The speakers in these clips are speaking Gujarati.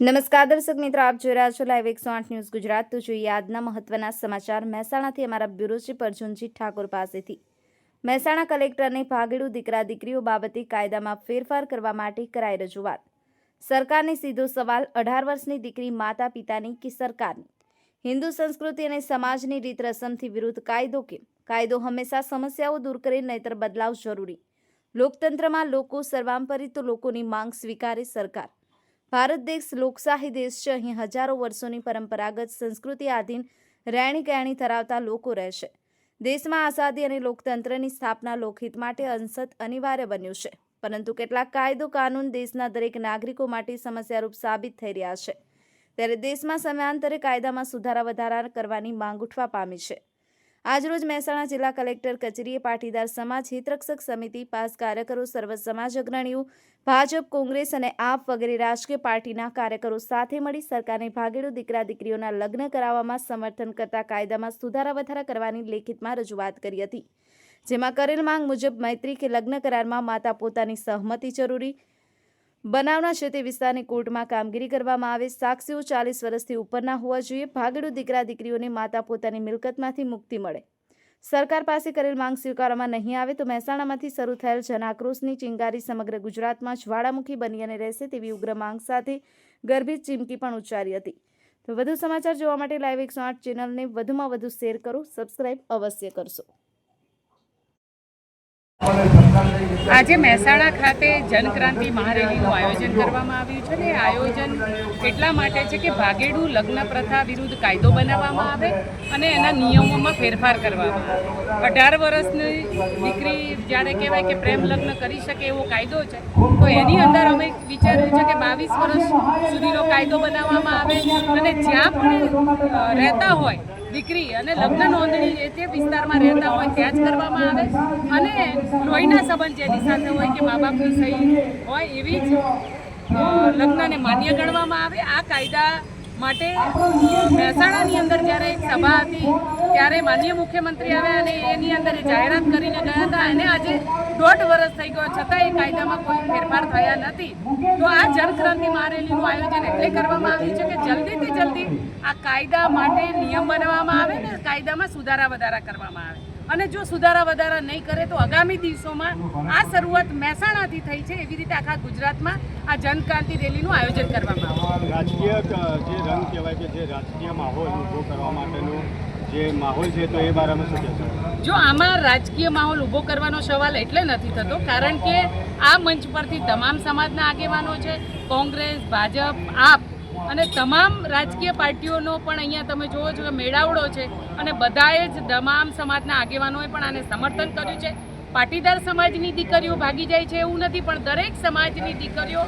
નમસ્કાર દર્શક મિત્રો, આપ જોઈ રહ્યા છો લાઈવ એકસો આઠ ન્યૂઝ ગુજરાત. તો જોઈએ આજના મહત્વના સમાચાર. મહેસાણાથી અમારા બ્યુરો ચીફ અર્જુનજી ઠાકોર પાસેથી. મહેસાણા કલેક્ટરને ભાગેડુ દીકરા દીકરીઓ બાબતે કાયદામાં ફેરફાર કરવા માટે કરાઈ રજૂઆત. સરકારને સીધો સવાલ, અઢાર વર્ષની દીકરી માતા પિતાની કે સરકારની? હિન્દુ સંસ્કૃતિ અને સમાજની રીત રસમથી વિરુદ્ધ કાયદો કેમ? કાયદો હંમેશા સમસ્યાઓ દૂર કરે, નહીતર બદલાવ જરૂરી. લોકતંત્રમાં લોકો સર્વાંપરી તો લોકોની માંગ સ્વીકારે સરકાર. ભારત દેશ લોકશાહી દેશ છે. અહીં હજારો વર્ષોની પરંપરાગત સંસ્કૃતિ આધીન રહેણી કહેણી ધરાવતા લોકો રહેશે દેશમાં આઝાદી અને લોકતંત્રની સ્થાપના લોકહિત માટે અંશત અનિવાર્ય બન્યું છે. પરંતુ કેટલાક કાયદો કાનૂન દેશના દરેક નાગરિકો માટે સમસ્યારૂપ સાબિત થઈ રહ્યા છે. ત્યારે દેશમાં સમયાંતરે કાયદામાં સુધારા વધારા કરવાની માંગ ઉઠવા પામી છે. આજરોજ મહેસાણા જિલ્લા કલેક્ટર કચેરીએ પાટીદાર સમાજ હિતરક્ષક સમિતિ પાસ કાર્યકરો સર્વ સમાજ અગ્રણીઓ ભાજપ, કોંગ્રેસ અને આપ વગેરે રાજકીય પાર્ટીના કાર્યકરો સાથે મળી સરકારને ભાગેડુ દીકરા દીકરીઓના લગ્ન કરાવવામાં સમર્થન કરતા કાયદામાં સુધારા વધારા કરવાની લેખિતમાં રજૂઆત કરી હતી. જેમાં કરેલ માંગ મુજબ મૈત્રી કે લગ્ન કરારમાં માતા પોતાની સહમતિ જરૂરી બનાવના છે તે વિસ્તારની કોર્ટમાં કામગીરી કરવામાં આવે. સાક્ષીઓ ચાલીસ વર્ષથી ઉપરના હોવા જોઈએ. ભાગડુ દીકરા દીકરીઓને માતા પોતાની મિલકતમાંથી મુક્તિ મળે. સરકાર પાસે કરેલ માંગ સ્વીકારવામાં નહીં આવે તો મહેસાણામાંથી શરૂ થયેલ જનાક્રોશની ચિંગારી સમગ્ર ગુજરાતમાં જ્વાળામુખી બની અને રહેશે તેવી ઉગ્ર માંગ સાથે ગર્ભિત ચીમકી પણ ઉચ્ચારી હતી. તો વધુ સમાચાર જોવા માટે લાઈવ એકસો આઠ ચેનલને વધુમાં વધુ શેર કરો. સબસ્ક્રાઇબ અવશ્ય કરશો. આજે મહેસાણા ખાતે જનક્રાંતિ મહારેલીનું આયોજન કરવામાં આવ્યું છે ને આયોજન એટલા માટે છે કે ભાગેડુ લગ્ન પ્રથા વિરુદ્ધ કાયદો બનાવવામાં આવે અને એના નિયમોમાં ફેરફાર કરવામાં આવે. અઢાર વર્ષની દીકરી જ્યારે કહેવાય કે પ્રેમ લગ્ન કરી શકે એવો કાયદો છે, તો એની અંદર અમે વિચાર્યું છે કે બાવીસ વર્ષ સુધીનો કાયદો બનાવવામાં આવે અને જ્યાં પણ રહેતા હોય દીકરી અને લગ્ન નોંધણી જે તે વિસ્તારમાં રહેતા હોય ત્યાં જ કરવામાં આવે. અને લોહીના સંબંધ જેની સાથે હોય કે મા બાપની સહી હોય એવી જ લગ્નને માન્ય ગણવામાં આવે. આ કાયદા માટે મહેસાણાની અંદર જ્યારે એક સભા હતી, ત્યારે માનનીય મુખ્યમંત્રી આવ્યા અને એની અંદર જાહેરાત કરીને ગયા હતા. અને આજે દોઢ વર્ષ થઈ ગયો, છતાં એ કાયદામાં કોઈ ફેરફાર થયા નથી. તો આ જનક્રાંતિ મારેલીનું આયોજન એટલે કરવામાં આવ્યું છે કે જલ્દીથી જલ્દી આ કાયદા માટે નિયમ બનાવવામાં આવે ને કાયદામાં સુધારા વધારા કરવામાં આવે. અને જો સુધારા વધારા નહીં કરે તો આગામી દિવસોમાં આ શરૂઆત મહેસાણાથી થઈ છે એવી રીતે આખા ગુજરાતમાં આ જનક્રાંતિ રેલીનું આયોજન કરવામાં આવે. રાજકીય જે રંગ કહેવાય કે જે રાજકીય માહોલ ઊભો કરવા માટેનું જે માહોલ છે તો એ બારામાં શું કહેશો? જો આમાં રાજકીય માહોલ ઊભો કરવાનો સવાલ એટલે નથી થતો કારણ કે આ મંચ પરથી તમામ સમાજના આગેવાનો છે કોંગ્રેસ ભાજપ આપ અને તમામ રાજકીય પાર્ટીઓનો પણ અહીંયા તમે જુઓ છો કે મેળાવડો છે અને બધાએ જ તમામ સમાજના આગેવાનોએ પણ આને સમર્થન કર્યું છે. પાટીદાર સમાજની દીકરીઓ ભાગી જાય છે એવું નથી, પણ દરેક સમાજની દીકરીઓ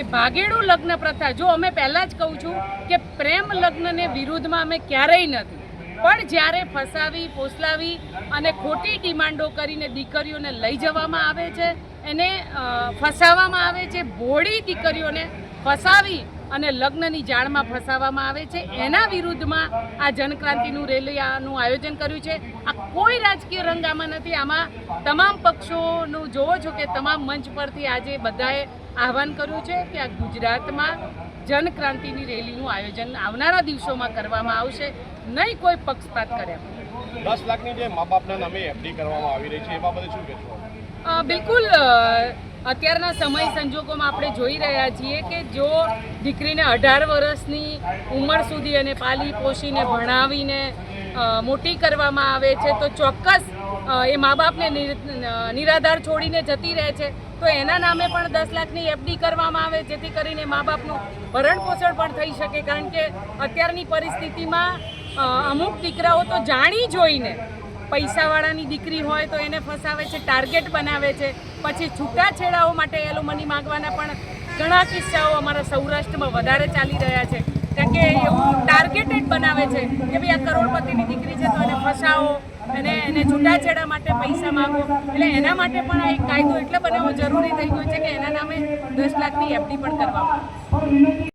એ ભાગેડું લગ્ન પ્રથા. જો અમે પહેલાં જ કહું છું કે પ્રેમ લગ્નને વિરુદ્ધમાં અમે ક્યારેય નથી. પણ જ્યારે ફસાવી, પોસલાવી અને ખોટી ડિમાન્ડો કરીને દીકરીઓને લઈ જવામાં આવે છે, એને ફસાવવામાં આવે છે, ભોળી દીકરીઓને ફસાવી અને લગ્નની જાળમાં ફસાવવામાં આવે છે. એના વિરુદ્ધમાં આ જનક્રાંતિનું રેલીનું આયોજન કર્યું છે. આ કોઈ રાજકીય રંગ આમાં નથી. આમાં તમામ પક્ષોનું જોવો છો કે તમામ મંચ પરથી આજે બધાએ આહવાન કર્યું છે કે આ ગુજરાતમાં જનક્રાંતિની રેલીનું આયોજન આવનારા દિવસોમાં કરવામાં આવશે. નહીં કોઈ પક્ષપાત કર્યા. દસ લાખની જે મા બાપના નામે એફડી કરવામાં આવી રહી છે એ બાબતે શું કહેશો? બિલકુલ અત્યારના સમય સંજોગોમાં આપણે જોઈ રહ્યા છીએ કે જો દીકરીને અઢાર વર્ષની ઉંમર સુધી અને પાલી પોષીને ભણાવીને મોટી કરવામાં આવે છે, તો ચોક્કસ એ મા બાપને નિરાધાર છોડીને જતી રહે છે. તો એના નામે પણ દસ લાખની એફડી કરવામાં આવે, જેથી કરીને મા બાપનું ભરણ પોષણ પણ થઈ શકે. કારણ કે અત્યારની પરિસ્થિતિમાં અમુક દીકરાઓ તો જાણી જોઈને પૈસાવાળાની દીકરી હોય તો એને ફસાવે છે, ટાર્ગેટ બનાવે છે. પછી છૂટાછેડાઓ માટે એલોમની માંગવાના પણ ઘણા કિસ્સાઓ અમારા સૌરાષ્ટ્રમાં વધારે ચાલી રહ્યા છે. કારણ કે એવું ટાર્ગેટેડ બનાવે છે કે ભાઈ આ કરોડપતિની દીકરી છે તો એને ફસાવો અને એને છૂટાછેડા માટે પૈસા માગો. એટલે એના માટે પણ આ એક કાયદો એટલે બનાવવો જરૂરી થઈ ગયો છે કે એના નામે દસ લાખની એફડી પણ કરવામાં